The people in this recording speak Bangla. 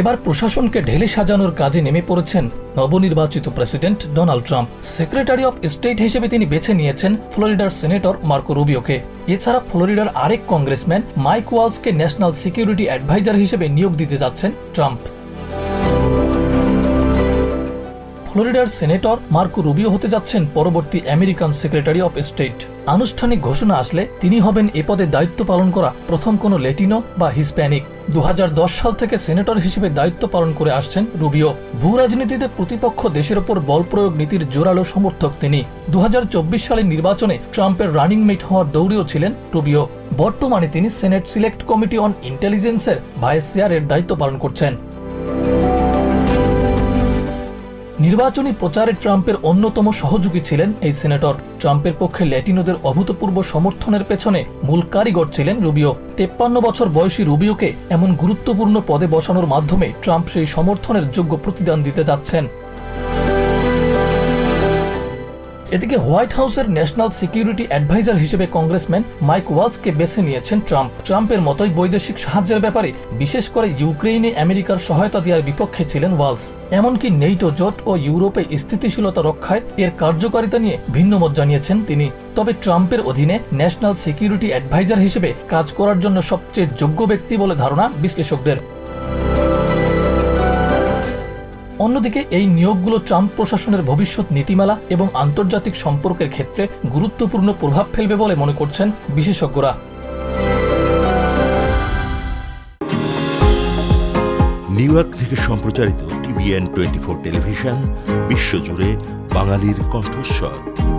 এবার প্রশাসনকে ঢেলে সাজানোর কাজে নেমে পড়েছেন নবনির্বাচিত president Donald Trump. Secretary of state হিসেবে তিনি বেছে নিয়েছেন ফ্লোরিডার সেনেটর মার্কো রুবিওকে। এছাড়া ফ্লোরিডার আরেক কংগ্রেসম্যান মাইক ওয়ালসকে ন্যাশনাল সিকিউরিটি অ্যাডভাইজার হিসেবে নিয়োগ দিতে যাচ্ছেন ট্রাম্প। ফ্লোরিডার সেনেটর মার্কো রুবিও হতে যাচ্ছেন পরবর্তী আমেরিকান সেক্রেটারি অফ স্টেট। আনুষ্ঠানিক ঘোষণা আসলে তিনি হবেন এ পদে দায়িত্ব পালন করা প্রথম কোনো লেটিনো বা হিসপ্যানিক। দু হাজার দশ সাল থেকে সেনেটর হিসেবে দায়িত্ব পালন করে আসছেন রুবিও। ভূ রাজনীতিতে প্রতিপক্ষ দেশের ওপর বল প্রয়োগ নীতির জোরালো সমর্থক তিনি। দু হাজার চব্বিশ সালের নির্বাচনে ট্রাম্পের রানিং মেট হওয়ার দৌড়েও ছিলেন রুবিও। বর্তমানে তিনি সেনেট সিলেক্ট কমিটি অন ইন্টেলিজেন্সের ভাইস চেয়ারের দায়িত্ব পালন করছেন। নির্বাচনী প্রচারে ট্রাম্পের অন্যতম সহযোগী ছিলেন এই সেনেটর। ট্রাম্পের পক্ষে ল্যাটিনোদের অভূতপূর্ব সমর্থনের পেছনে মূল কারিগর ছিলেন রুবিও। তেপ্পান্ন বছর বয়সী রুবিওকে এমন গুরুত্বপূর্ণ পদে বসানোর মাধ্যমে ট্রাম্প সেই সমর্থনের যোগ্য প্রতিদান দিতে যাচ্ছেন। এদিকে হোয়াইট হাউসের ন্যাশনাল সিকিউরিটি অ্যাডভাইজার হিসেবে কংগ্রেসম্যান মাইক ওয়ালসকে বেছে নিয়েছেন ট্রাম্প। ট্রাম্পের মতোই বৈদেশিক সাহায্যের ব্যাপারে বিশেষ করে ইউক্রেইনে আমেরিকার সহায়তা দেওয়ার বিপক্ষে ছিলেন ওয়ালস। এমনকি নেইটো জোট ও ইউরোপে স্থিতিশীলতা রক্ষায় এর কার্যকারিতা নিয়ে ভিন্ন মত জানিয়েছেন তিনি। তবে ট্রাম্পের অধীনে ন্যাশনাল সিকিউরিটি অ্যাডভাইজার হিসেবে কাজ করার জন্য সবচেয়ে যোগ্য ব্যক্তি বলে ধারণা বিশ্লেষকদের। অন্যদিকে, এই নিয়োগগুলো ট্রাম্প প্রশাসনের ভবিষ্যৎ নীতিমালা এবং আন্তর্জাতিক সম্পর্কের ক্ষেত্রে গুরুত্বপূর্ণ প্রভাব ফেলবে বলে মনে করছেন বিশেষজ্ঞরা। নিউ থেকে সম্প্রচারিত টিভিএন টোয়েন্টি ফোর টেলিভিশন, বিশ্বজুড়ে বাঙালির কণ্ঠস্বর।